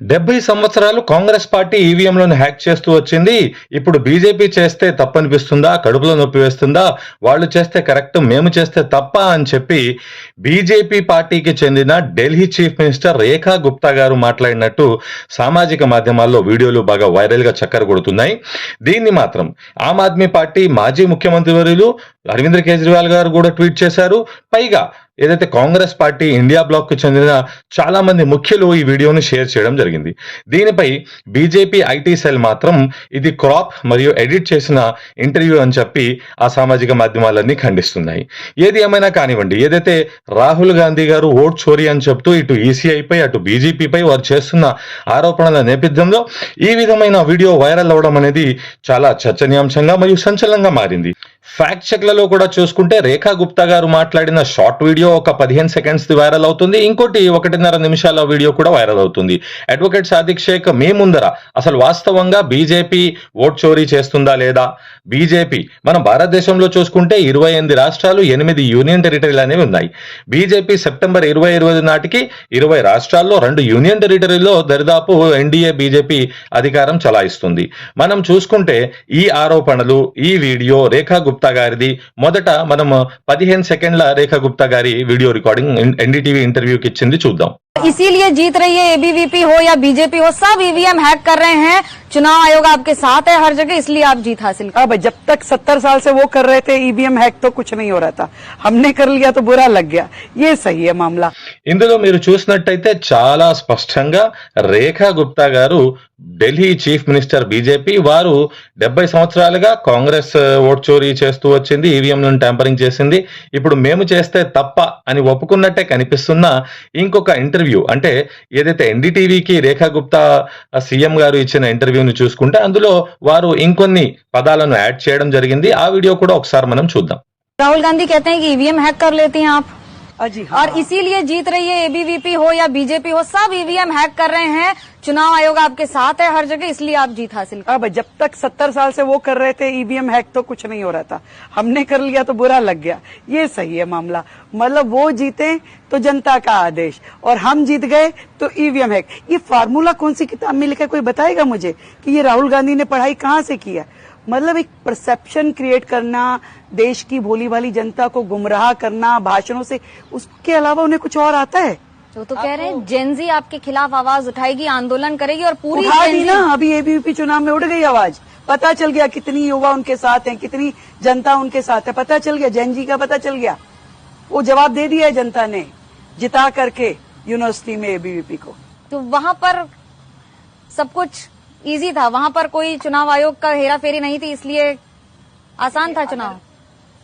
డెబ్బై సంవత్సరాలు Congress party ఈవీఎంలను hack చేస్తూ వచ్చింది. ఇప్పుడు బీజేపీ చేస్తే తప్పనిపిస్తుందా? కడుపులో నొప్పి వేస్తుందా? వాళ్ళు చేస్తే కరెక్ట్ మేము చేస్తే తప్ప అని చెప్పి బీజేపీ పార్టీకి చెందిన ఢిల్లీ చీఫ్ మినిస్టర్ రేఖా గుప్తా గారు మాట్లాడినట్టు సామాజిక మాధ్యమాల్లో వీడియోలు బాగా వైరల్గా చక్కర కొడుతున్నాయి. దీన్ని మాత్రం ఆమ్ ఆద్మీ పార్టీ మాజీ ముఖ్యమంత్రి వర్యులు అరవింద్ కేజ్రీవాల్ గారు కూడా ట్వీట్ చేశారు. పైగా ఏదైతే కాంగ్రెస్ పార్టీ ఇండియా బ్లాక్కు చెందిన చాలా మంది ముఖ్యులు ఈ వీడియోను షేర్ చేయడం జరిగింది. దీనిపై బీజేపీ ఐటీ సెల్ మాత్రం ఇది క్రాప్ మరియు ఎడిట్ చేసిన ఇంటర్వ్యూ అని చెప్పి ఆ సామాజిక మాధ్యమాలన్నీ ఖండిస్తున్నాయి. ఏది ఏమైనా కానివ్వండి ఏదైతే రాహుల్ గాంధీ గారు ఓట్ చోరీ అని చెప్తూ ఇటు ఈసీఐపై అటు బీజేపీపై వారు చేస్తున్న ఆరోపణల నేపథ్యంలో ఈ విధమైన వీడియో వైరల్ అవడం అనేది చాలా చర్చనీయాంశంగా మరియు సంచలనంగా మారింది. ఫ్యాక్ట్ చెక్లలో కూడా చూసుకుంటే రేఖా గుప్తా గారు మాట్లాడిన షార్ట్ వీడియో ఒక పదిహేను సెకండ్స్ వైరల్ అవుతుంది. ఇంకోటి ఒకటిన్నర నిమిషాల వీడియో కూడా వైరల్ అవుతుంది. అడ్వకేట్ సాదిక్ షేక్ మీ ముందర. అసలు వాస్తవంగా బీజేపీ ఓట్ చోరీ చేస్తుందా లేదా? బీజేపీ మన భారతదేశంలో చూసుకుంటే ఇరవై ఎనిమిది రాష్ట్రాలు ఎనిమిది యూనియన్ టెరిటరీలు అనేవి ఉన్నాయి. బీజేపీ సెప్టెంబర్ ఇరవై ఇరవై నాటికి ఇరవై రాష్ట్రాల్లో రెండు యూనియన్ టెరిటరీలో దరిదాపు ఎన్డీఏ బీజేపీ అధికారం చలాయిస్తుంది. మనం చూసుకుంటే ఈ ఆరోపణలు ఈ వీడియో రేఖా గుప్తా గారిది మొదట మనం పదిహేను సెకండ్ల రేఖా గుప్తా గారి వీడియో రికార్డింగ్ ఎన్డీటీవీ ఇంటర్వ్యూకి ఇచ్చింది చూద్దాం इसीलिए जीत रही है एबीवीपी हो या बीजेपी हो सब ईवीएम हैक कर रहे हैं चुनाव आयोग आपके साथ है हर जगह इसलिए आप जीत हासिल कर अब जब तक सत्तर साल से वो कर रहे थे ईवीएम हैक तो कुछ नहीं हो रहा था हमने कर लिया तो बुरा लग गया ये सही है मामला ఇందులో మీరు చూసినట్టయితే చాలా స్పష్టంగా రేఖా గుప్తా గారు ఢిల్లీ చీఫ్ మినిస్టర్ బీజేపీ వారు డెబ్బై సంవత్సరాలుగా కాంగ్రెస్ ఓట్ చోరీ చేస్తూ వచ్చింది ఈవీఎంలను ట్యాంపరింగ్ చేసింది ఇప్పుడు మేము చేస్తే తప్ప అని ఒప్పుకున్నట్టే కనిపిస్తున్న ఇంకొక ఇంటర్వ్యూ అంటే ఏదైతే ఎన్డీటీవీకి రేఖా గుప్తా సీఎం గారు ఇచ్చిన ఇంటర్వ్యూని చూసుకుంటే అందులో వారు ఇంకొన్ని పదాలను యాడ్ చేయడం జరిగింది ఆ వీడియో కూడా ఒకసారి మనం చూద్దాం राहुल गांधी कहते हैं कि ईवीएम हैक कर लेती हैं आप अजी हाँ। और इसीलिए जीत रही है एबीवीपी हो या बीजेपी हो सब ईवीएम हैक कर रहे हैं। चुनाव आयोग आपके साथ है हर जगह इसलिए आप जीत हासिल अब जब तक सत्तर साल से वो कर रहे थे ईवीएम हैक तो कुछ नहीं हो रहा था। हमने कर लिया तो बुरा लग गया। ये सही है मामला। मतलब वो जीते तो जनता का आदेश। और हम जीत गए तो ईवीएम हैक ये फार्मूला कौन सी किताब में लिखा है कोई बताएगा मुझे कि ये राहुल गांधी ने पढ़ाई कहाँ से किया मतलब एक परसेप्शन क्रिएट करना देश की भोली भाली जनता को गुमराह करना भाषणों से उसके अलावा उन्हें कुछ और आता है? जो तो कह रहे हैं जेनजी आपके खिलाफ आवाज़ उठाएगी आंदोलन करेगी और पूरी उठा दी ना अभी एबीवीपी चुनाव में उड़ गई आवाज़। पता चल गया कितनी युवा उनके साथ हैं कितनी जनता उनके साथ है। पता चल गया जैन जी का पता चल गया। वो जवाब दे दिया है जनता ने जिता करके यूनिवर्सिटी में एबीवीपी को। तो वहाँ पर सब कुछ इजी था. वहाँ पर कोई चुनाव आयोग का हेरा फेरी नहीं थी, इसलिए आसान था चुनाव.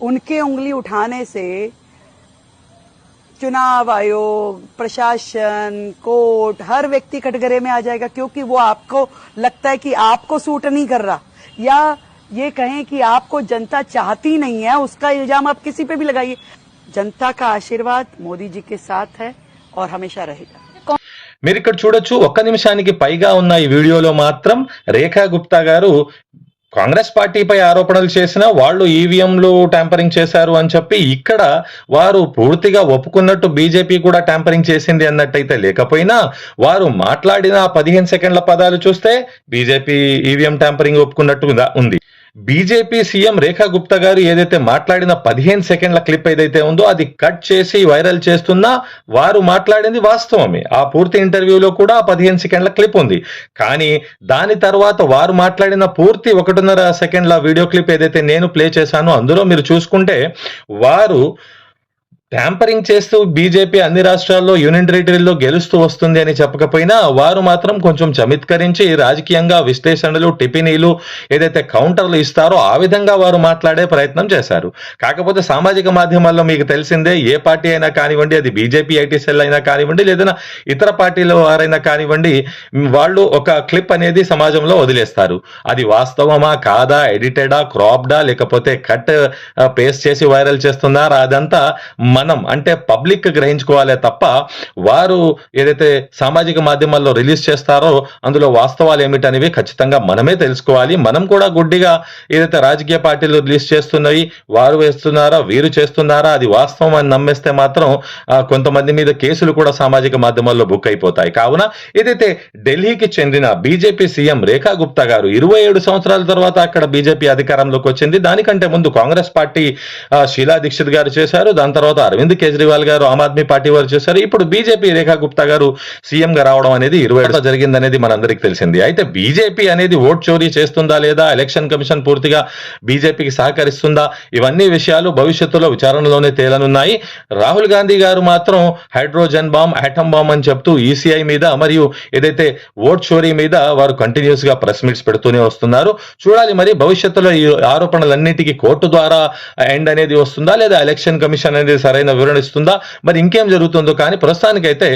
उनके उंगली उठाने से चुनाव आयोग, प्रशासन, कोर्ट, हर व्यक्ति कटघरे में आ जाएगा, क्योंकि वो आपको लगता है कि आपको सूट नहीं कर रहा. या ये कहें कि आपको जनता चाहती नहीं है, उसका इल्ज़ाम आप किसी पे भी लगाइए. जनता का आशीर्वाद मोदी जी के साथ है और हमेशा रहेगा. మీరు ఇక్కడ చూడొచ్చు. ఒక్క నిమిషానికి పైగా ఉన్న ఈ వీడియోలో మాత్రం రేఖా గుప్తా గారు కాంగ్రెస్ పార్టీపై ఆరోపణలు చేసిన వాళ్ళు ఈవీఎంలు ట్యాంపరింగ్ చేశారు అని చెప్పి ఇక్కడ వారు పూర్తిగా ఒప్పుకున్నట్టు బీజేపీ కూడా ట్యాంపరింగ్ చేసింది అన్నట్టయితే లేకపోయినా వారు మాట్లాడిన పదిహేను సెకండ్ల పదాలు చూస్తే బీజేపీ ఈవీఎం ట్యాంపరింగ్ ఒప్పుకున్నట్టుగా ఉంది. బీజేపీ సీఎం రేఖా గుప్తా గారు ఏదైతే మాట్లాడిన పదిహేను సెకండ్ల క్లిప్ ఏదైతే ఉందో అది కట్ చేసి వైరల్ చేస్తున్నా వారు మాట్లాడింది వాస్తవమే. ఆ పూర్తి ఇంటర్వ్యూలో కూడా పదిహేను సెకండ్ల క్లిప్ ఉంది. కానీ దాని తర్వాత వారు మాట్లాడిన పూర్తి ఒకటిన్నర సెకండ్ల వీడియో క్లిప్ ఏదైతే నేను ప్లే చేశానో అందులో మీరు చూసుకుంటే వారు ట్యాంపరింగ్ చేస్తూ బీజేపీ అన్ని రాష్ట్రాల్లో యూనియన్ టెరిటరీలో గెలుస్తూ వస్తుంది అని చెప్పకపోయినా వారు మాత్రం కొంచెం చమిత్కరించి రాజకీయంగా విశ్లేషణలు టిఫినీలు ఏదైతే కౌంటర్లు ఇస్తారో ఆ విధంగా వారు మాట్లాడే ప్రయత్నం చేశారు. కాకపోతే సామాజిక మాధ్యమాల్లో మీకు తెలిసిందే ఏ పార్టీ అయినా కానివ్వండి అది బీజేపీ ఐటీ సెల్ అయినా కానివ్వండి లేదా ఇతర పార్టీల వారైనా కానివ్వండి వాళ్ళు ఒక క్లిప్ అనేది సమాజంలో వదిలేస్తారు. అది వాస్తవమా కాదా ఎడిటెడా క్రాప్డా లేకపోతే కట్ పేస్ట్ చేసి వైరల్ చేస్తున్నారా అదంతా మనం అంటే పబ్లిక్ గ్రహించుకోవాలే తప్ప వారు ఏదైతే సామాజిక మాధ్యమాల్లో రిలీజ్ చేస్తారో అందులో వాస్తవాలు ఏమిటనేవి ఖచ్చితంగా మనమే తెలుసుకోవాలి. మనం కూడా గుడ్డిగా ఏదైతే రాజకీయ పార్టీలు రిలీజ్ చేస్తున్నాయి వారు వేస్తున్నారా వీరు చేస్తున్నారా అది వాస్తవం అని నమ్మేస్తే మాత్రం కొంతమంది మీద కేసులు కూడా సామాజిక మాధ్యమాల్లో బుక్ అయిపోతాయి. కావున ఏదైతే ఢిల్లీకి చెందిన బీజేపీ సీఎం రేఖా గుప్తా గారు ఇరవై ఏడు సంవత్సరాల తర్వాత అక్కడ బీజేపీ అధికారంలోకి వచ్చింది దానికంటే ముందు కాంగ్రెస్ పార్టీ ఆ, షీలా దీక్షిత్ గారు చేశారు దాని తర్వాత అరవింద్ కేజ్రీవాల్ గారు ఆమ్ ఆద్మీ పార్టీ వారు చేశారు? ఇప్పుడు బీజేపీ రేఖా గుప్తా గారు సీఎం గా రావడం అనేది ఇరవై ఏడు జరిగిందనేది మనందరికీ తెలిసింది. అయితే బీజేపీ అనేది ఓట్ చోరీ చేస్తుందా లేదా? ఎలక్షన్ కమిషన్ పూర్తిగా బీజేపీకి సహకరిస్తుందా? ఇవన్నీ విషయాలు భవిష్యత్తులో విచారణలోనే తేలనున్నాయి. రాహుల్ గాంధీ గారు మాత్రం హైడ్రోజన్ బాంబ్ ఆటం బాంబ్ అని చెప్తూ ఈసీఐ మీద మరియు ఏదైతే ఓట్ చోరీ మీద వారు కంటిన్యూస్గా ప్రెస్ మీట్స్ పెడుతూనే వస్తున్నారు. చూడాలి మరి భవిష్యత్తులో ఈ ఆరోపణలన్నిటికీ కోర్టు ద్వారా ఎండ్ అనేది వస్తుందా లేదా ఎలక్షన్ కమిషన్ అనేది సరే సరైన వివరణ ఇస్తుందా? మరి ఇంకేం జరుగుతుందో కానీ ప్రస్తుతానికైతే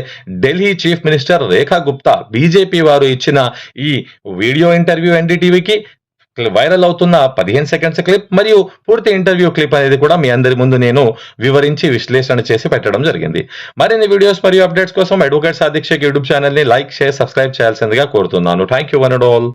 Delhi chief minister Rekha Gupta BJP వారు ఇచ్చిన ఈ వీడియో ఇంటర్వ్యూ ఎన్డీటీవీకి వైరల్ అవుతున్న పదిహేను సెకండ్స్ క్లిప్ మరియు పూర్తి ఇంటర్వ్యూ క్లిప్ అనేది కూడా మీ అందరి ముందు నేను వివరించి విశ్లేషణ చేసి పెట్టడం జరిగింది. మరిన్ని వీడియోస్ మరియు అప్డేట్స్ కోసం అడ్వకేట్ సాధిక్షక్ యూట్యూబ్ ఛానల్ని లైక్ షేర్ సబ్స్క్రైబ్ చేయాల్సిందిగా కోరుతున్నాను. Thank you one and all.